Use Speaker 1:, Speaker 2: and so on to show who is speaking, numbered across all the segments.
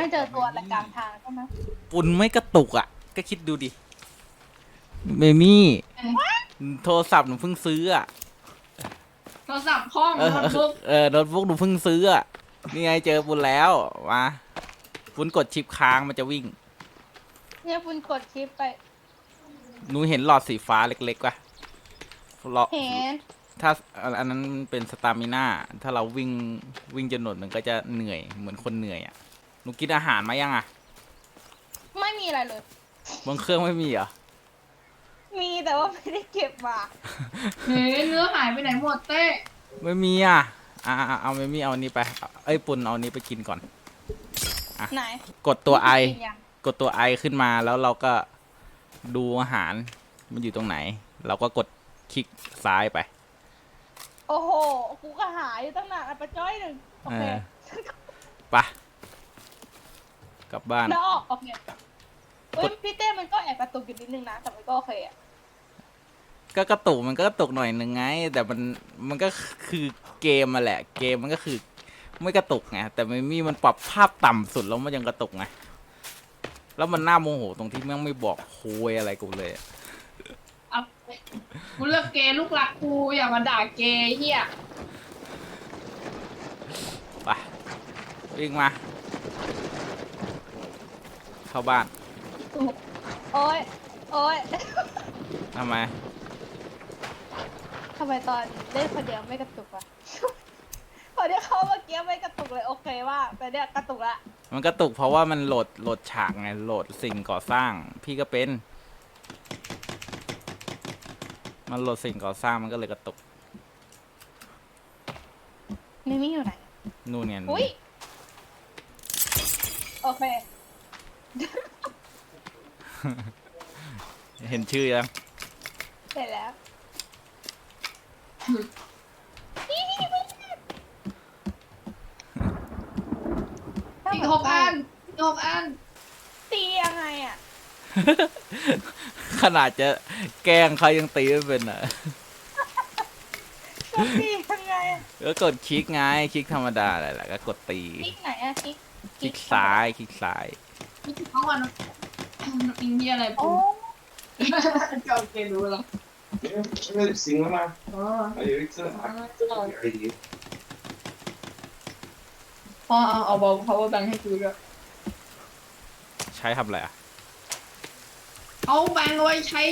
Speaker 1: ไม่เจอตัวอะไรกลางทางใช่ไหม
Speaker 2: ปุ่นไม่กระตุกอะ ก็คิดดูดิเมมี่โทรศัพท์หนูเพิ่งซื้ออะ
Speaker 3: โทรศัพท์ห้อง
Speaker 2: เออ
Speaker 3: โน้ตบุ๊ก
Speaker 2: เออโน้ตบุ๊กหนูเพิ่งซื้ออะนี่ไงเจอปุ่นแล้วมาปุ่นกดชิปค้างมันจะวิ่ง
Speaker 1: เนี่ยคุณกดชิปไป
Speaker 2: หนูเห็นหลอดสีฟ้าเล็กๆป่ะหลอด
Speaker 1: เห็น
Speaker 2: ถ้าอันนั้นเป็นสตามิน่าถ้าเราวิ่งวิ่งจนหนดมันก็จะเหนื่อยเหมือนคนเหนื่อยอะห นูกินอาหารมายังอะ
Speaker 1: ไม่มีอะไรเลย
Speaker 2: บนเครื่องไม่มีเหรอ
Speaker 1: มีแต่ว่าไม่ได้เก็บมา
Speaker 3: เฮ้ยเนื้อหายไปไหนหมดเต้
Speaker 2: ไม่มีอะอ่าเอาไม่มีเอาอันนี้ไปเอาเอ้ยปุ่นเอาอันนี้ไปกินก่อน
Speaker 1: ไหน
Speaker 2: กดตัวไอ
Speaker 1: กินยัง
Speaker 2: กดตัวไอขึ้นมาแล้วเราก็ดูอาหารมันอยู่ตรงไหน เราก็กดคลิกซ้ายไป
Speaker 1: โอ้โห กูก็หายอยู่ตั้งนานอะปะจ้อยหนึ่งโอ
Speaker 2: เอ
Speaker 1: เค
Speaker 2: อไปะ กลับบ้าน
Speaker 1: แล้วออกโอเคเฮ้ยพี่เต้มันก็แอบกระตุกอยู่นิดนึงนะ แต่มันก็โอเคอะ
Speaker 2: ก็กระตุกมันก็กระตุกหน่อยหนึ่งไง แต่มันมันก็คือเกมมาแหละ เกมมันก็คือ ไม่กระตุกไงแต่ไม่มีมันปรับภาพต่ำสุดแล้วมันยังกระตุกไงแล้วมันน่าโมโหตรงที่แม่งไม่บอกโคุยอะไรกูเลยอะ
Speaker 3: เอากูเลือกเกย์ลูกรักกูอย่ามาด่าเกย์เฮีย
Speaker 2: ไปวิ่งมา เข้าบ้าน
Speaker 1: โอ้ยโอ้ย
Speaker 2: ทำไม
Speaker 1: ทำไมตอนเล่นคนเดียวไม่กระตุกวะพอเดี๋ยวเขาเมื่อกี้ไม่กระตุกเลยโอเคว่าแต่เนี่ยกระตุกละ
Speaker 2: มันกระตุกเพราะว่ามันโหลดโหลดฉากไงโหลดสิ่งก่อสร้าง พี่ก็เป็น มันโหลดสิ่งก่อสร้างมันก็เลยกระตุก
Speaker 1: มิมี่อยู่ไหน
Speaker 2: นู่นเนี่ย
Speaker 1: อุ้ยโอเค
Speaker 2: เห็นชื่อยัง
Speaker 1: เสร็จแล้ว
Speaker 3: อีกหกอันอีกหกอัน
Speaker 1: ตียังไงอะ
Speaker 2: ขนาดจะแกล้งเขายังตีไม่เป็นอะ
Speaker 1: จะตียังไงอะ
Speaker 2: ก็กดคลิกไงคลิกธรรมดาอะไรแหละก็กดตี
Speaker 1: คลิกไหนอะคลิก
Speaker 2: คลิกซ้าย คลิกซ้าย
Speaker 3: นี่คือทั้งวันอินเดียอะไร
Speaker 1: โอ้
Speaker 3: ปูจอมเกย์รู้แล้ว
Speaker 4: Ja, det singer meg.
Speaker 3: อ๋อ
Speaker 4: Jeg gjør ikke sånn her. Jeg gir.
Speaker 3: พ่อเอาเอาเบา power bank ให้กูด้วย
Speaker 2: ใช้ทำอะไรอะ
Speaker 3: เอาแบงเอาไว้ใช้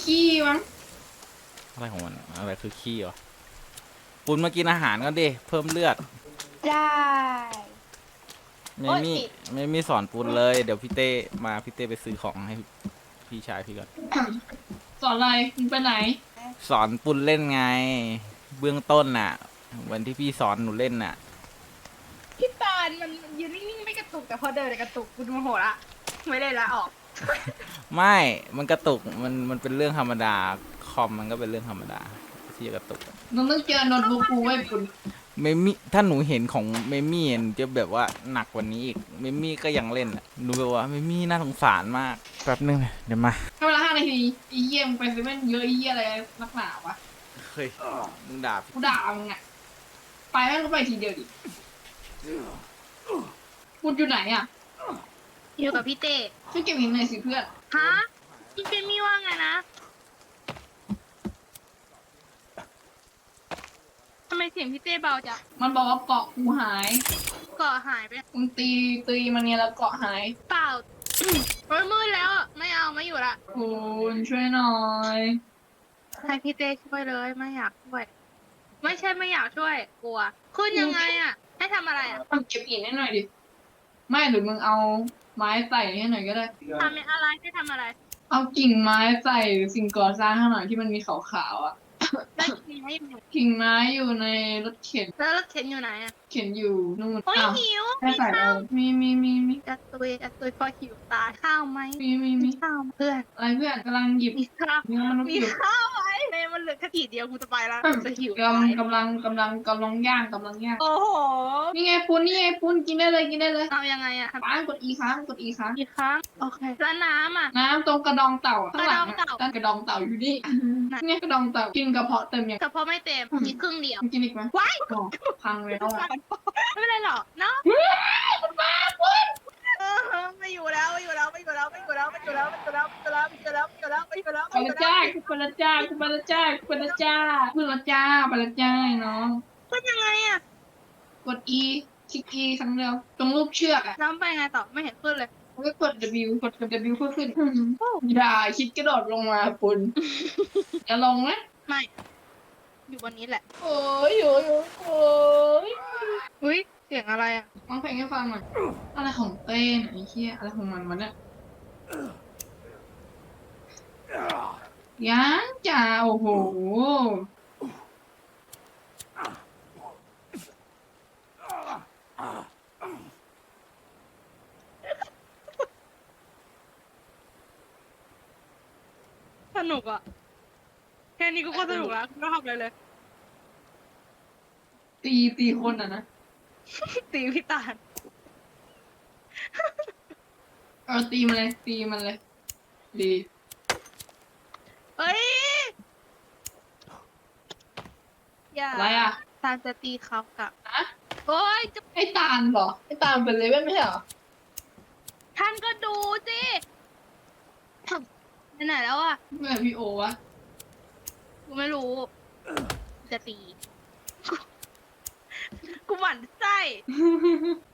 Speaker 3: ขี้มั้ง
Speaker 2: อะไรของมันอะไรคือขี้วะปุนมากินอาหารก็ดิเพิ่มเลือด
Speaker 1: ได้
Speaker 2: ไม่
Speaker 1: โอ๊ย
Speaker 2: มี
Speaker 1: ติด
Speaker 2: ไม่มีสอนปุนเลย เดี๋ยวพี่เต้มาพี่เต้ไปซื้อของให้พี่ชายพี่ก่อน
Speaker 3: สอนอะไรมึงไปไหน
Speaker 2: สอนปุนเล่นไง เบื้องต้นน่ะ วันที่พี่สอนหนูเล่นน่ะ
Speaker 1: พี่ตาลมันยืนนิ่งๆไม่กระตุกแต่พอเดินเลยกระตุกกูโมโหละไม่ได้ละออก
Speaker 2: ไม่ มันกระตุก มัน มันเป็นเรื่องธรรมดา คอมมันก็เป็นเรื่องธรรมดาที่จะกระตุก
Speaker 3: มึงต้องเจอโน้ตบุ๊กกูไว้ปุ่น
Speaker 2: เมมี่ถ้าหนูเห็นของเมมี่หนูจะแบบว่าหนักกว่านี้อีกเมมี่ก็ยังเล่นอะหนูแบบว่าเมมี่น่าสงสารมากแป๊บนึงนะเดี๋ยวมา
Speaker 3: ให้เวลาห้านาทีไอีเยี่ยมงไปเซเว่นเยอะไอีเยี่ยอะไรนักหนาวะ
Speaker 2: เฮ้ยมึงด่าพี่
Speaker 3: กูด่ามึงอะไปแม่งก็ไปทีเดียวดิพูดอยู่ไหนอะ
Speaker 1: อยู่กับพี่เต้
Speaker 3: ช่วยเก็บหินหน่อยสิเพื่อน
Speaker 1: ฮะพี่เจมี่ว่าไงนะ ทำไมเสียงพี่เต้เบาจัง
Speaker 3: มันบอกว่าเกาะกูหาย
Speaker 1: เกาะหายไป
Speaker 3: มึงตีตีมันเนี่ยแล้วเกาะหาย
Speaker 1: เปล่าโอ้ยมืดแล้วอะไม่เอาไม่อยู่ละ
Speaker 3: คุณช่วยหน่อย
Speaker 1: ให้พี่เต้ช่วยเลยไม่อยากช่วย ไม่ใช่ไม่อยากช่วย กลัวขึ้นยังไงอะ ให้ทำอะไรอะ
Speaker 3: ทำเก็บหินให้หน่อยดิไม่หรือมึงเอาไม้ใส่ให้หน่อยก็ได้
Speaker 1: ทำอะไรให้ทำอะไร
Speaker 3: เอากิ่งไม้ใส่หรือสิ่งก่อสร้างให้หน่อยที่มันมีขาวๆอะ
Speaker 1: แล้วมีให้อยู่
Speaker 3: กิ่งไม้อยู่ในรถเข็น
Speaker 1: แล้วรถเข็นอยู่ไหนอะ
Speaker 3: เข็นอยู่นู่น
Speaker 1: โอ้ย
Speaker 3: อ้าว
Speaker 1: หิว
Speaker 3: ให้
Speaker 1: มี
Speaker 3: ใส่
Speaker 1: ข้า
Speaker 3: เอา
Speaker 1: ว
Speaker 3: มีมีมีมี
Speaker 1: จะตุยจะตุยพอหิวตายข้าวไหม
Speaker 3: มีมี
Speaker 1: มี
Speaker 3: มี
Speaker 1: ข้าวไหมเพื่อน
Speaker 3: อะไรเพื่อนกำลังหยิบ
Speaker 1: มีข้าว
Speaker 3: เนื้อมนุษย์
Speaker 1: มี
Speaker 3: อยู่
Speaker 1: ข้าวไหมในมันเหลือ ถ้าทีเดียวกูจะไปละจะหิว
Speaker 3: กำกำลังกำลังกำลังย่างกำลังย่าง
Speaker 1: โอ้โห
Speaker 3: นี่ไงปุ้นนี่ไงปุ้นกินได้เลยกินได้เลย
Speaker 1: เอายังไงอะ
Speaker 3: ค้างกดอีค้างกดอีค้าง
Speaker 1: อีค้างโอเคแล้วน้ำอะ
Speaker 3: น้ำตรงกระดองเต่าอะข้างหลัง
Speaker 1: ตั้
Speaker 3: งกระดองเต่าอยู่นี่เนี่ยกระดองเต่ากินกระเพาะเต็มยัง
Speaker 1: กระเพาะไม่เต็มกินครึ่งเดียว
Speaker 3: กินอีกไหม
Speaker 1: ว้าย
Speaker 3: พังเลยแล้วอะ
Speaker 1: ไม่เป็นไรหรอกเนาะคุณมาคุณไม่อยู่แล้วไม่อยู่แล้วไม่อยู่แล้วไม่อยู่แล้วไม่อยู่แล้วไม่อยู่แล้ว แล้วไม่อยู่แล้วไป
Speaker 3: ละจ้ากูไปละจ้ากูไปละจ้ากูไปละจ้ากูไปละจ้าไปละจ้าน้อง
Speaker 1: เป็นยังไงอะ
Speaker 3: กด E คลิก E ครั้งเดียวตรงรูปเชือกอะ
Speaker 1: น้ำไปไงต่อไม่เห็นขึ้นเลย
Speaker 3: แล้วก็กด W กดกับ W เพื่อขึ้นอย่าคิดกระโดดลงมาปุนจะลงไหม
Speaker 1: ไม่อยู่บนนี้แหละ
Speaker 3: โอ้ยโอ้ยโอ้ย
Speaker 1: อุ้ยเสียงอะไรอะ
Speaker 3: ร้องเพลงให้ฟังหน่อยอะไรของเต้นยไอ้เหี้ยอะไรของมันวะเนี่ย ยังจ้าโอ้โห
Speaker 1: สนุกอะแค่นี้กูก็สนุกแล้วกูไม่ทำอะไรเลย
Speaker 3: ตีตีคนอะนะ
Speaker 1: ตีพี่ตาล
Speaker 3: เออตีมันเลย ตีมันเลย ดี
Speaker 1: เอ้ย อย่า
Speaker 3: อะไรอะ
Speaker 1: ตาลจะตีเขากับ
Speaker 3: ฮะ
Speaker 1: โอ้ยจะ
Speaker 3: ไอ้ตาลเหรอไอ้ตาลเป็นเลเว่นไม่ใช่เหรอ
Speaker 1: ท่านก็ดูสิไปไหนแล้วอะ
Speaker 3: เมื่อพี่โอวะ
Speaker 1: กูไม่รู้ จะตี กูหมั่นไส้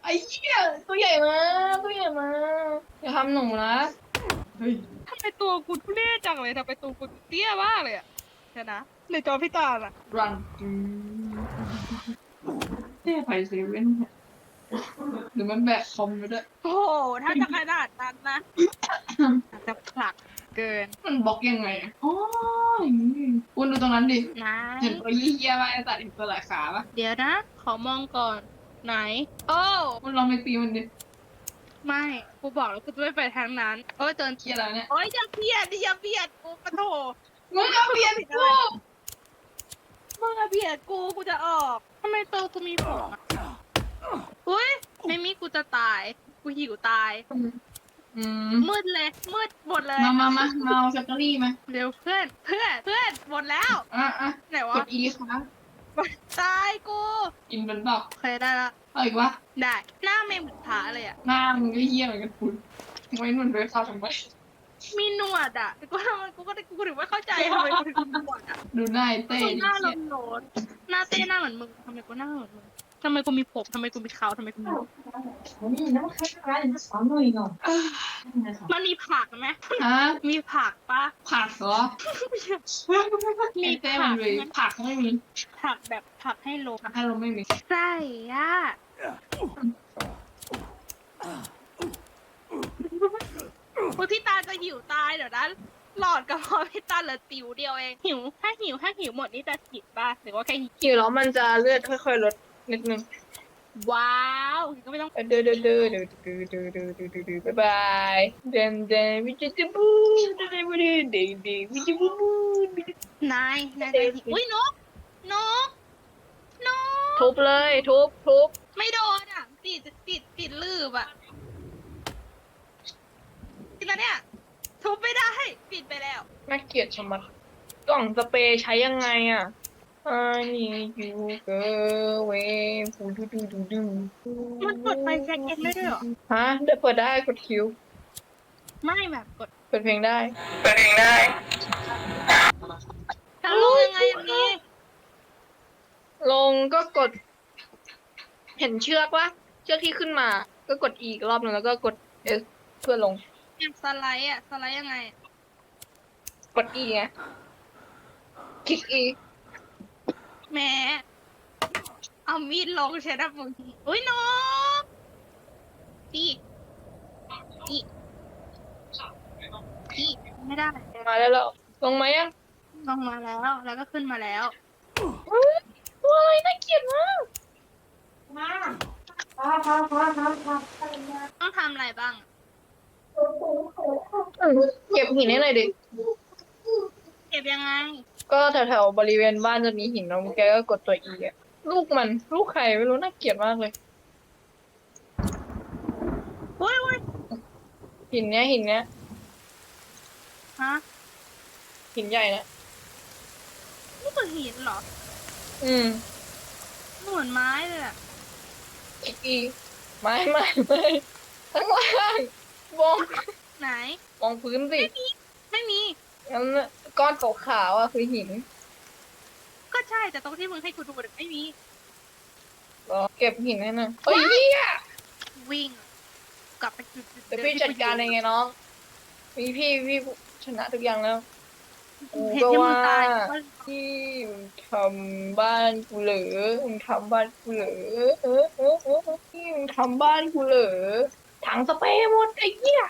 Speaker 3: ไอ้เหี้ยตัวใหญ่มาตัวใหญ่มาอย่าทำหนูนะ เฮ้ย
Speaker 1: ทำไมตัวกูทุเรศจังเลยทำไมตัวกูเตี้ยมากเลยอะเดี๋ยวนะในจอพี่ตาลอะ
Speaker 3: รันเท่ไปเซเว่นเนี่ยหรือมันแบกคอมไปด้วย
Speaker 1: โอ้โหถ้าจะขนาดนั้นนะอาจจะผลักเกิน
Speaker 3: มันบล็อกยังไงอะอ๋ออย่างนี้คุณดูตรงนั้นดิ
Speaker 1: ไหน
Speaker 3: เห็นตัวเหี้ยๆป่ะไอ้ตัดอีกตัวหลายขาป่ะ
Speaker 1: เดี๋ยวนะ ขอมองก่อน ไหน โอ้
Speaker 3: คุณลองไปตีมันดิ
Speaker 1: ไม่กูบอกแล้วกูจะไม่ไปทางนั้นโอ้ยเจน
Speaker 3: เหี้ยอะไรเนี่ย
Speaker 1: โอ้ยอย่าเบียดดิอย่าเบียดกูปะโถ
Speaker 3: มึงเอาเปลี่ยนกู
Speaker 1: มึงอะเบียดกูกูจะออกทำไมตัวกูมีผมอะอุ้ยไม่มีกูจะตาย กูหิวตาย
Speaker 3: อืม
Speaker 1: มืดเลยมืดหมดเลย
Speaker 3: มามามามาเอาแฟคทอรี่มา
Speaker 1: เร็วเพื่อนเพื่อนเพื่อนหมดแล้ว
Speaker 3: อะอะ
Speaker 1: ไหน
Speaker 3: ก
Speaker 1: วะ
Speaker 3: ด E ค้าง
Speaker 1: ตายกู
Speaker 3: กินเป็นเปล่า
Speaker 1: โอเคได้ละ
Speaker 3: เอาอีกวะ
Speaker 1: ได้หน้าเมมเหมือนพระเลยอะ
Speaker 3: หน้ามึงก็เหี้ยเหมือนกันคุณไว้นุ่นไปเข้าทำไม
Speaker 1: มีหนวดอะแต่กูทำไมกูก็กูถึงไม่เข้าใจทำไมกูถึงมีหนวดอะ
Speaker 3: ดูหน้าไอ้เต้
Speaker 1: กู
Speaker 3: ดิ
Speaker 1: หน้า
Speaker 3: เหี้
Speaker 1: ล
Speaker 3: ย
Speaker 1: มโลนหน้าเต้หน้าเหมือนมึงทำไมกูหน้าเหมือนมึง ทำไมกูมีผมทำไมกูมีเขาทำไมกูมี มันมีผักไหมมีผักปะ
Speaker 3: ผักเหรอ
Speaker 1: มี
Speaker 3: แต่
Speaker 1: ผั
Speaker 3: มัน
Speaker 1: กมี
Speaker 3: ผักไม่มี
Speaker 1: ผักแบบผักให้ลง
Speaker 3: ผักให้เรไม่มี
Speaker 1: ใช่อะโอ้ยพี่ตาจะหิวตายเดี๋ยวนะหลอดกระเพาะพี่ตาเหลือติ๋วเดียวเองหิว ถ้าหิวถ้าหิวหมดนี่จะหิวป่ะหรือว่าแค่หิว
Speaker 3: กิวแล้วมันจะเลือดค่อยๆลด นิดนึง
Speaker 1: ว้าวก็ไม่ต้อง
Speaker 3: เด้อเด้อเด้อเด้อเด้อเด้อเด้อเด้อเด้อเด้อบ๊ายบายเดนเดนวิจิตรบูเดนเดนเดนเดนเดนวิจิตรบู
Speaker 1: นายนายจะหิวอุ้ยนกนกนก
Speaker 3: ทุบเลยทุบทุบ
Speaker 1: ไม่โดนอะติดติดติดลืบอะทีละเนี่ยทุบไม่ได้ ปิดไปแล้ว
Speaker 3: น่าเกลียดชะมัดกล่องสเปรย์ใช้ยังไงอะ I need you go away ฟูดูดูดูดู
Speaker 1: มันกดไฟแจ็คเองได้ด้วยเหรอ
Speaker 3: ฮะเดี๋ยวเปิดได้กดคิว
Speaker 1: ไม่แบบกด
Speaker 3: เปิดเพลงได้ เปิดเพลงได้
Speaker 1: ทางลงยังไงอย่างนี้
Speaker 3: ลงก็กด เห็นเชือกวะเชือกที่ขึ้นมา ก็กด E อีกรอบหนึ่งแล้วก็กด S เพื่อลง
Speaker 1: อยากสไลด์อะสไลด์ยังไงอะ
Speaker 3: กด E ไงคลิก E
Speaker 1: แหมเอามีดลงใช่ไหมมึงอุ้ยนกดีดีดีไม่ได้
Speaker 3: มาได้แล้วลงมายัง
Speaker 1: ลงมาแล้ว แล้วก็ขึ้นมาแล้ว
Speaker 3: เฮ้ยตัวอะไรน่าเกลียดมาก
Speaker 1: ต้องทำอะไรบ้าง
Speaker 3: เก็บหินให้หน่อยดิ
Speaker 1: เก็บยังไง
Speaker 3: ก็แถวๆบริเวณบ้านจะมีหินแล้วแกก็กดตัวอีอะลูกมัน ลูกใครไม่รู้น่าเกลียดมากเลย
Speaker 1: โอ้ยโอ้ย
Speaker 3: หินเนี้ยหินเนี้ย
Speaker 1: ฮะ
Speaker 3: หินใหญ่นะ
Speaker 1: นี่คือหินเหรอ
Speaker 3: อืม
Speaker 1: เหมือนไม้เลยอะ
Speaker 3: อีกอีกไม่ไม่ไม่ข้างล่างมอง
Speaker 1: ไหน
Speaker 3: มองพื้นสิ
Speaker 1: ไม่มี
Speaker 3: งั้นน่ะ ก้อนขาวๆอะคือหิน
Speaker 1: ก็ใช่แต่ตรงที่มึงให้กูดูน่ะไม่มี
Speaker 3: รอเก็บหินให้หน่อยเฮ้ยเหี้ย
Speaker 1: วิ่ง กลับไปจุด
Speaker 3: เดี๋ยวพี่จัดการเองไงน้องพี่พี่พี่ชนะทุกอย่างแล้ว กู
Speaker 1: เห็น
Speaker 3: ก็
Speaker 1: ที่มึง
Speaker 3: ว่า
Speaker 1: ตายก็
Speaker 3: ที่มึงทำบ้านกูเหรอมึงทำบ้านกูเหรอเออเออเออที่มึงทำบ้านกูเหรอถังสเปรย์หมดไอ้เหี้ย